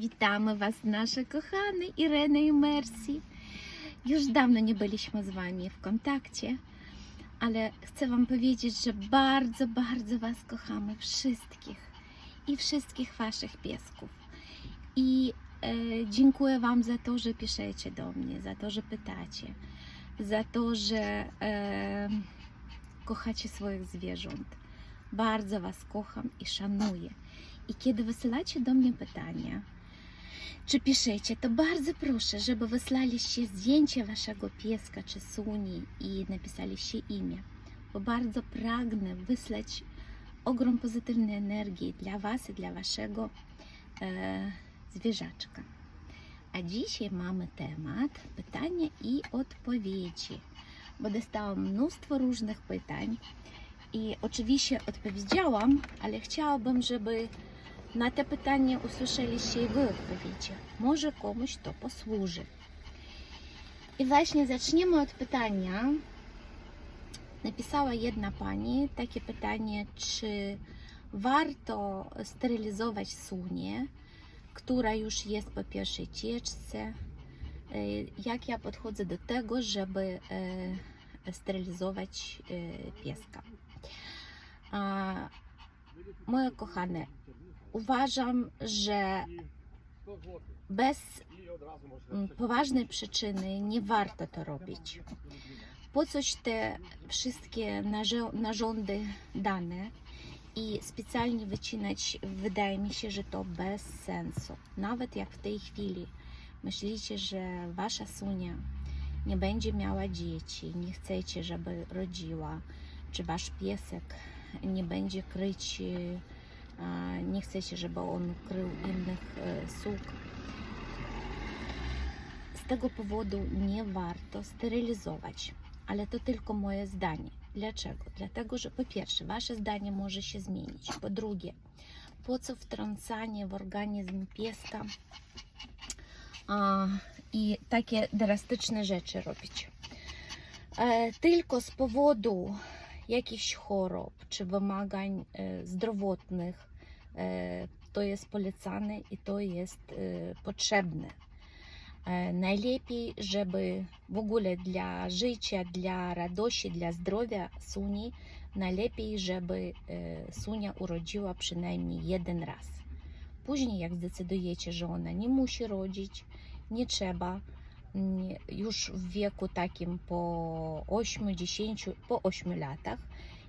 Witamy Was, nasze kochane Irena i Mercy. Już dawno nie byliśmy z Wami w kontakcie, ale chcę Wam powiedzieć, że bardzo, bardzo Was kochamy wszystkich i wszystkich Waszych piesków. I e, dziękuję Wam za to, że piszecie do mnie, za to, że pytacie, za to, że e, kochacie swoich zwierząt. Bardzo Was kocham i szanuję. I kiedy wysyłacie do mnie pytania, czy piszecie, to bardzo proszę, żeby wysłaliście zdjęcie waszego pieska czy suni i napisaliście imię, bo bardzo pragnę wysłać ogrom pozytywnej energii dla was i dla waszego e, zwierzaczka. A dzisiaj mamy temat pytania i odpowiedzi, bo dostałam mnóstwo różnych pytań i oczywiście odpowiedziałam, ale chciałabym, żeby na te pytanie usłyszeliście i wy odpowiedzi. Może komuś to posłuży. I właśnie zaczniemy od pytania. Napisała jedna pani takie pytanie, czy warto sterylizować sunię, która już jest po pierwszej cieczce. Jak ja podchodzę do tego, żeby sterylizować pieska. Moje kochane, uważam, że bez mm, poważnej przyczyny nie warto to robić. Po coś te wszystkie narządy dane i specjalnie wycinać, wydaje mi się, że to bez sensu. Nawet jak w tej chwili myślicie, że wasza sunia nie będzie miała dzieci, nie chcecie, żeby rodziła, czy wasz piesek nie będzie kryć nie chcecie, żeby on krył innych e, suk. Z tego powodu nie warto sterylizować, ale to tylko moje zdanie. Dlaczego? Dlatego, że po pierwsze, wasze zdanie może się zmienić. Po drugie, po co wtrącanie w organizm pieska a, i takie drastyczne rzeczy robić? E, tylko z powodu jakichś chorób czy wymagań e, zdrowotnych to jest polecane i to jest e, potrzebne. E, Najlepiej, żeby w ogóle dla życia, dla radości, dla zdrowia suni, najlepiej, żeby e, sunia urodziła przynajmniej jeden raz. Później, jak zdecydujecie, że ona nie musi rodzić, nie trzeba, już w wieku takim po 8-10, po 8 latach,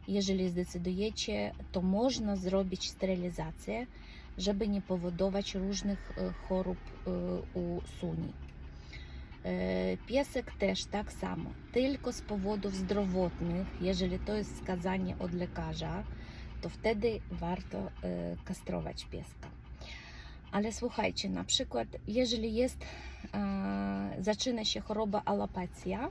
jeżeli zdecydujecie, to można zrobić sterylizację, żeby nie powodować różnych e, chorób e, u suni. E, Piesek też tak samo, tylko z powodów zdrowotnych, jeżeli to jest wskazanie od lekarza, to wtedy warto e, kastrować pieska. Ale słuchajcie, na przykład, jeżeli jest, e, zaczyna się choroba alopacja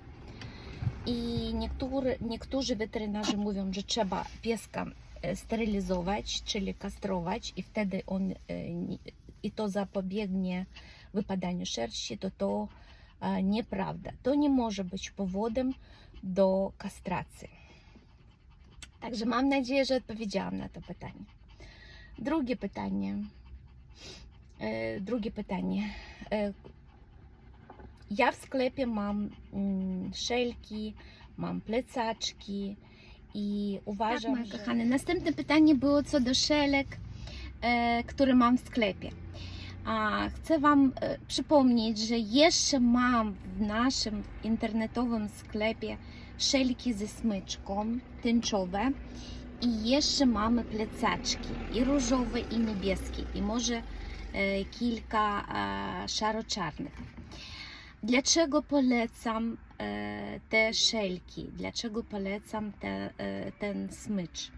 i niektóry, niektórzy weterynarze mówią, że trzeba pieska e, sterylizować, czyli kastrować i wtedy on e, i to zapobiegnie wypadaniu szerści, to to e, nieprawda. To nie może być powodem do kastracji. Także mam nadzieję, że odpowiedziałam na to pytanie. Drugie pytanie. Drugie pytanie. Ja w sklepie mam mm, szelki, mam plecaczki i uważam, Tak, moje że... kochane. Następne pytanie było co do szelek, e, które mam w sklepie. A chcę Wam e, przypomnieć, że jeszcze mam w naszym internetowym sklepie szelki ze smyczką tęczowe i jeszcze mamy plecaczki i różowe i niebieskie i może e, kilka e, szaro-czarnych. Dlaczego polecam e, te szelki? Dlaczego polecam te, e, ten smycz?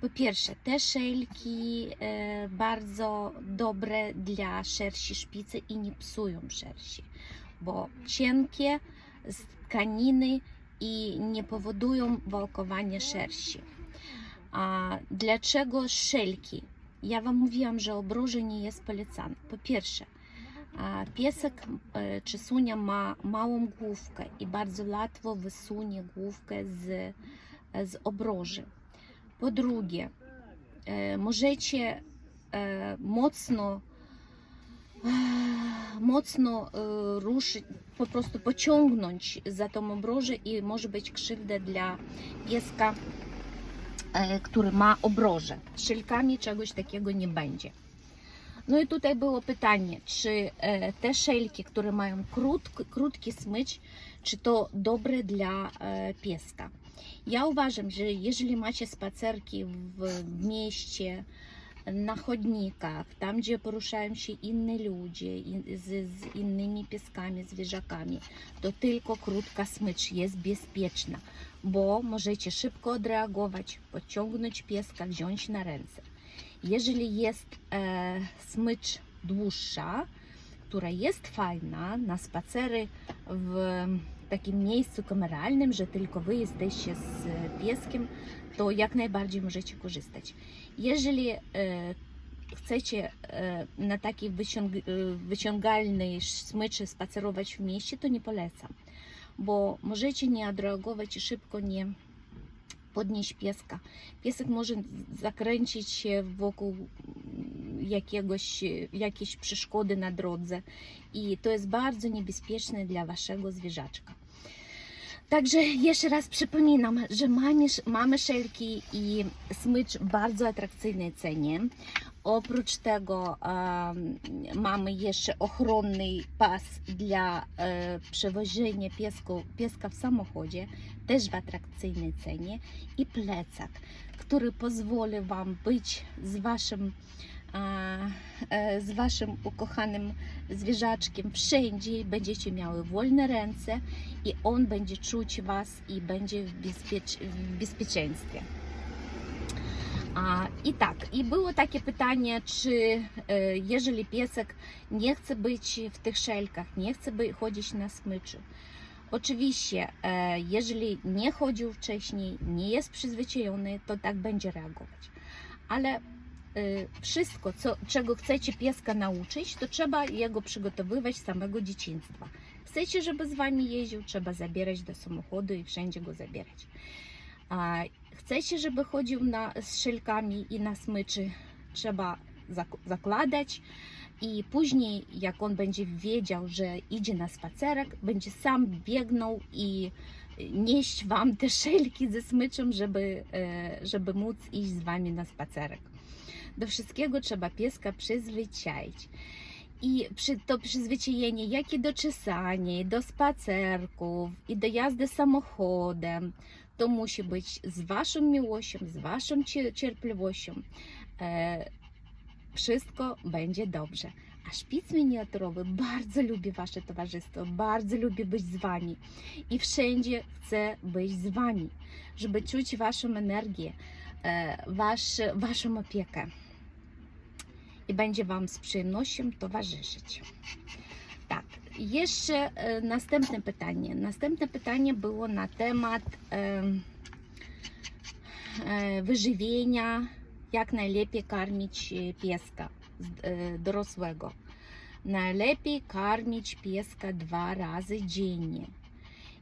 Po pierwsze, te szelki e, bardzo dobre dla szersi szpicy i nie psują szersi, bo cienkie z tkaniny i nie powodują wałkowania szersi. A dlaczego szelki? Ja Wam mówiłam, że obroże nie jest polecane. Po pierwsze, piesek e, czy sunia ma małą główkę i bardzo łatwo wysunie główkę z, z obroży. Po drugie, e, możecie e, mocno mocno e, ruszyć, po prostu pociągnąć za tą obrożę i może być krzywda dla pieska, e, który ma obrożę. Z szelkami czegoś takiego nie będzie. No i tutaj było pytanie, czy e, te szelki, które mają krótki, krótki smycz, czy to dobre dla e, pieska. Ja uważam, że jeżeli macie spacerki w, mieście, na chodnikach, tam gdzie poruszają się inni ludzie z, z innymi pieskami, zwierzakami, to tylko krótka smycz jest bezpieczna, bo możecie szybko odreagować, pociągnąć pieska, wziąć na ręce. Jeżeli jest e, smycz dłuższa, która jest fajna na spacery w takim miejscu kameralnym, że tylko wy jesteście z pieskiem, to jak najbardziej możecie korzystać. Jeżeli e, chcecie e, na takiej wyciąg, e, wyciągalnej smyczy spacerować w mieście, to nie polecam, bo możecie nie odreagować i szybko nie podnieść pieska. Piesek może zakręcić się wokół jakiegoś, jakiejś przeszkody na drodze i to jest bardzo niebezpieczne dla waszego zwierzaczka. Także jeszcze raz przypominam, że mamy, mamy szelki i smycz w bardzo atrakcyjnej cenie. Oprócz tego mamy jeszcze ochronny pas dla e, przewożenia piesku, pieska w samochodzie, też w atrakcyjnej cenie i plecak, który pozwoli Wam być z Waszym, e, z waszym ukochanym zwierzaczkiem wszędzie, będziecie miały wolne ręce i on będzie czuć Was i będzie w, bezpiecz, w bezpieczeństwie. A, I tak, i było takie pytanie, czy e, jeżeli piesek nie chce być w tych szelkach, nie chce by, chodzić na smyczy, oczywiście, e, jeżeli nie chodził wcześniej, nie jest przyzwyczajony, to tak będzie reagować. Ale e, wszystko, co, czego chcecie pieska nauczyć, to trzeba jego przygotowywać z samego dzieciństwa. Chcecie, żeby z wami jeździł, trzeba zabierać do samochodu i wszędzie go zabierać. A chcecie, żeby chodził na, z szelkami i na smyczy, trzeba zak- zakładać i później, jak on będzie wiedział, że idzie na spacerek, będzie sam biegnął i nieść wam te szelki ze smyczem, żeby, e, żeby móc iść z wami na spacerek. Do wszystkiego trzeba pieska przyzwyczaić. I przy, to przyzwyczajenie, jak i do czesania, do spacerków, i do jazdy samochodem, to musi być z Waszą miłością, z Waszą cie- cierpliwością. E, wszystko będzie dobrze. A szpic miniaturowy bardzo lubi Wasze towarzystwo, bardzo lubi być z Wami i wszędzie chce być z Wami, żeby czuć Waszą energię, e, wasz, Waszą opiekę i będzie Wam z przyjemnością towarzyszyć. Jeszcze e, następne pytanie. Następne pytanie było na temat e, e, wyżywienia, jak najlepiej karmić pieska dorosłego. Najlepiej karmić pieska dwa razy dziennie.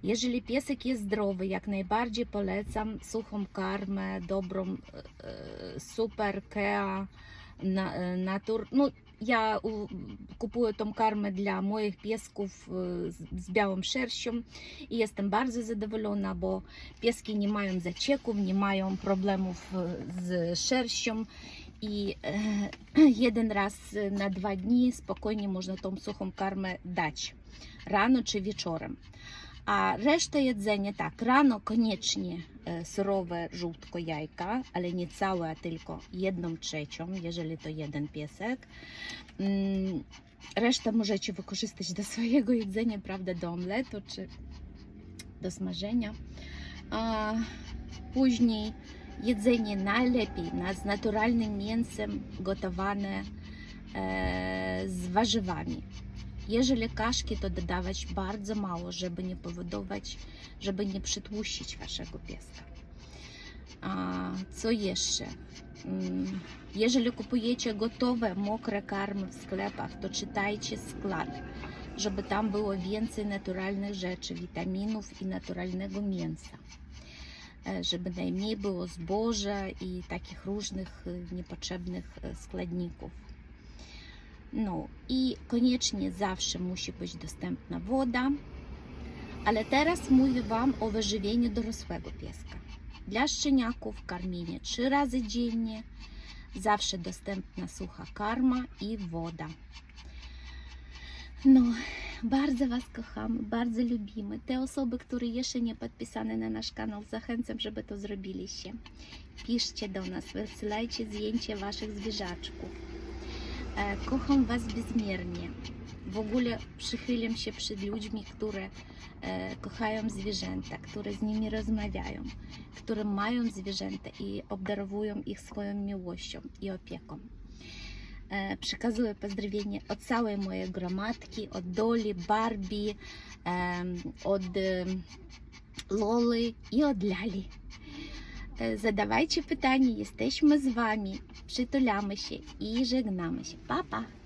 Jeżeli piesek jest zdrowy, jak najbardziej polecam suchą karmę, dobrą, super Kea, na, natur. No, ja u, kupuję tą karmę dla moich piesków e, z, z białą szerścią i jestem bardzo zadowolona, bo pieski nie mają zacieków, nie mają problemów e, z szerścią i e, jeden raz na dwa dni spokojnie można tą suchą karmę dać, rano czy wieczorem. A resztę jedzenia tak, rano koniecznie e, surowe żółtko jajka, ale nie całe, a tylko jedną trzecią, jeżeli to jeden piesek. Mm, Resztę możecie wykorzystać do swojego jedzenia, prawda, do omletu czy do smażenia. A później jedzenie najlepiej na, z naturalnym mięsem gotowane e, z warzywami. Jeżeli kaszki, to dodawać bardzo mało, żeby nie powodować, żeby nie przytłuścić waszego pieska. A co jeszcze? Mm, Jeżeli kupujecie gotowe, mokre karmy w sklepach, to czytajcie skład, żeby tam było więcej naturalnych rzeczy, witaminów i naturalnego mięsa. E, Żeby najmniej było zboża i takich różnych e, niepotrzebnych e, składników. No i koniecznie zawsze musi być dostępna woda. Ale teraz mówię Wam o wyżywieniu dorosłego pieska. Dla szczeniaków karmienie trzy razy dziennie, zawsze dostępna sucha karma i woda. No, bardzo Was kochamy, bardzo lubimy. Te osoby, które jeszcze nie podpisane na nasz kanał, zachęcam, żeby to zrobiliście. Piszcie do nas, wysyłajcie zdjęcie Waszych zwierzaczków. E, Kocham Was bezmiernie. W ogóle przychylam się przed ludźmi, które e, kochają zwierzęta, które z nimi rozmawiają, które mają zwierzęta i obdarowują ich swoją miłością i opieką. E, Przekazuję pozdrowienia od całej mojej gromadki, od Doli, Barbie, od Loli i od Lali. E, Zadawajcie pytania, jesteśmy z Wami, przytulamy się i żegnamy się. Pa, pa!